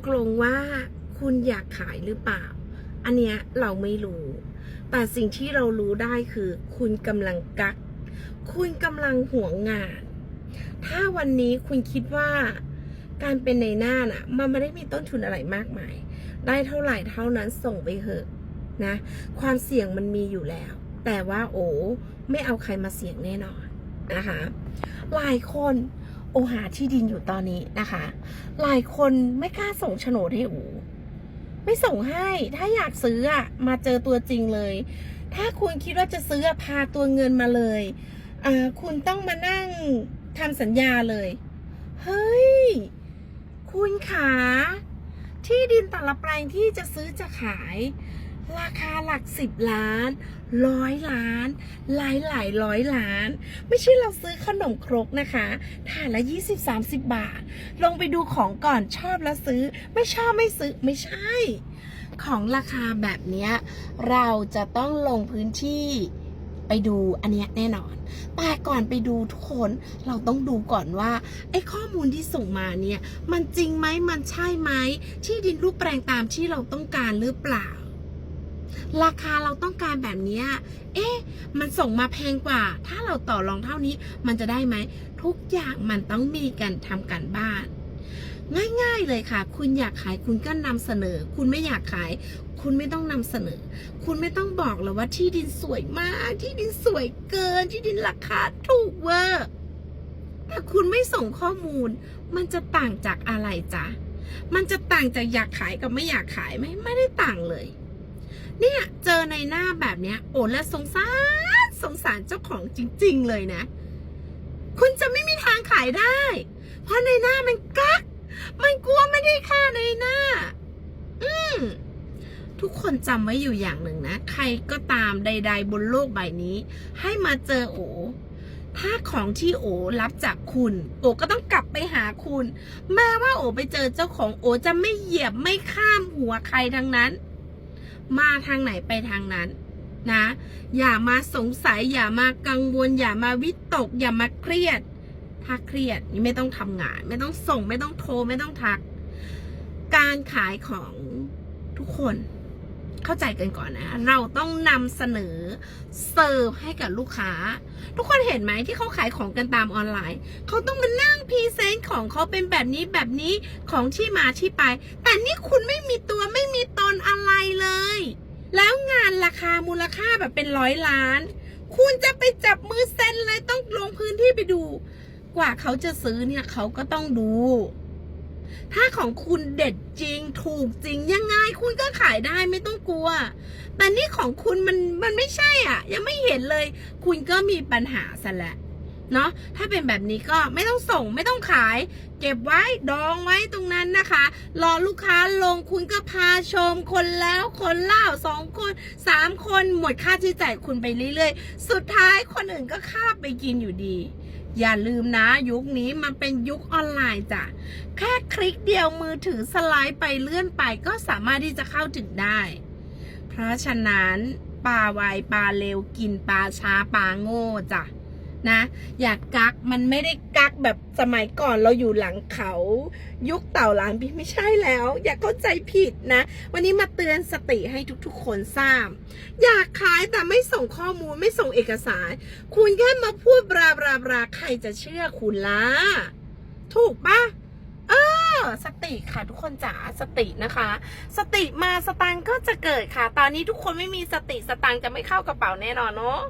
กลงว่าคุณอยากขายหรือเปล่า อันเนี้ยเราไม่รู้ แต่สิ่งที่เรารู้ได้คือ คุณกำลังกัก คุณกำลังห่วงงาน ถ้าวันนี้คุณคิดว่าการเป็นในหน้าน่ะ มันไม่ได้มีต้นทุนอะไรมากมาย ได้เท่าไหร่เท่านั้นส่งไปเถอะนะ ความเสี่ยงมันมีอยู่แล้ว แต่ว่าโอ้ไม่เอาใครมาเสี่ยงแน่นอนนะคะ หลายคน โอหาที่ดินอยู่ตอนนี้นะคะ หลายคนไม่กล้าส่งโฉนดให้อูไม่ส่งให้ถ้าอยากซื้ออะมาเจอตัวจริงเลย ถ้าคุณคิดว่าจะซื้อพาตัวเงินมาเลยคุณต้องมานั่งทำสัญญาเลย เฮ้ย คุณขาที่ดินแต่ละแปลงที่จะซื้อจะขาย ราคาหลักสิบล้านร้อยล้าน หลายหลายร้อยล้าน ไม่ใช่เราซื้อขนมครกนะคะถาดละ20-30บาท ลงไปดูของก่อนชอบแล้วซื้อ ไม่ชอบไม่ซื้อไม่ใช่ ของราคาแบบนี้เราจะต้องลงพื้นที่ไปดูอันเนี้ยแน่นอน แต่ก่อนไปดูทุกคนเราต้องดูก่อนว่าไอ้ข้อมูลที่ส่งมาเนี่ย มันจริงไหมมันใช่ไหมที่ดินรูปแปลงตามที่เราต้องการหรือเปล่า ราคาเราต้องการแบบนี้เอ๊ะ มันส่งมาแพงกว่า ถ้าเราต่อรองเท่านี้ มันจะได้ไหม ทุกอย่างมันต้องมีการทำกันบ้าน ง่ายๆเลยค่ะ คุณอยากขายคุณก็นำเสนอ คุณไม่อยากขาย คุณไม่ต้องนำเสนอ คุณไม่ต้องบอกหรอกว่าที่ดินสวยมาก ที่ดินสวยเกิน ที่ดินราคาถูกเวอร์แต่คุณไม่ส่งข้อมูล มันจะต่างจากอะไรจ๊ะ มันจะต่างจากอยากขายกับไม่อยากขายไหมไม่ได้ต่างเลย เนี่ยเจอในหน้าแบบเนี้ย โอ้และสงสารสงสารเจ้าของจริง ๆ เลยนะ คุณจะไม่มีทางขายได้ เพราะในหน้ามันกักมันกลัวไม่ได้ค่าในหน้า อืมทุกคนจำไว้อยู่อย่างหนึ่งนะ ใครก็ตามใด ๆ บนโลกใบนี้ ให้มาเจอโอถ้าของที่โอรับจากคุณ โอก็ต้องกลับไปหาคุณ แม้ว่าโอไปเจอเจ้าของโอจะไม่เหยียบไม่ข้ามหัวใครทั้งนั้น มาทางไหนไปทางนั้นนะ อย่ามาสงสัย อย่ามากังวล อย่ามาวิตก อย่ามาเครียด ถ้าเครียดนี่ไม่ต้องทำงาน ไม่ต้องส่ง ไม่ต้องโทร ไม่ต้องทัก การขายของทุกคน เข้าใจกันก่อนนะ เราต้องนำเสนอเสิร์ฟให้กับลูกค้า ทุกคนเห็นไหมที่เขาขายของกันตามออนไลน์ เขาต้องมานั่งพรีเซนต์ของเขาเป็นแบบนี้แบบนี้ของที่มาที่ไป แต่นี่คุณไม่มีตัวไม่มีตนอะไรเลย แล้วงานราคามูลค่าแบบเป็นร้อยล้าน คุณจะไปจับมือเซ็นเลยต้องลงพื้นที่ไปดู กว่าเขาจะซื้อเนี่ยเขาก็ต้องดู ถ้าของคุณเด็ดจริงถูกจริงยังไงคุณก็ขายได้ไม่ต้องกลัว แต่นี่ของคุณมันมันไม่ใช่อะ ยังไม่เห็นเลย คุณก็มีปัญหาซะแล้วเนาะถ้าเป็นแบบนี้ก็ไม่ต้องส่งไม่ต้องขาย เก็บไว้ดองไว้ตรงนั้นนะคะ รอลูกค้าลงคุณก็พาชมคนแล้วคนเล่าสองคนสามคนหมดค่าใช้จ่ายคุณไปเรื่อยๆ สุดท้ายคนอื่นก็คาบไปกินอยู่ดี อย่าลืมนะยุคนี้มันเป็นยุคออนไลน์จ้ะ แค่คลิกเดียวมือถือสไลด์ไปเลื่อนไปก็สามารถที่จะเข้าถึงได้ เพราะฉะนั้นปลาไวปลาเร็วกินปลาช้าปลาโง่จ้ะ นะ อยากกักมันไม่ได้กักแบบสมัยก่อนเราอยู่หลังเขา ยุคเต่าหลานพี่ไม่ใช่แล้ว อย่าเข้าใจผิดนะ วันนี้มาเตือนสติให้ทุกๆ คนทราบ อยากขายแต่ไม่ส่งข้อมูลไม่ส่งเอกสาร คุณแค่มาพูดบราบราบราใครจะเชื่อคุณล่ะถูกปะเออ สติค่ะทุกคนจ๋าสตินะคะ สติมาสตังก็จะเกิดค่ะ ตอนนี้ทุกคนไม่มีสติสตังจะไม่เข้ากระเป๋าแน่นอนเนาะ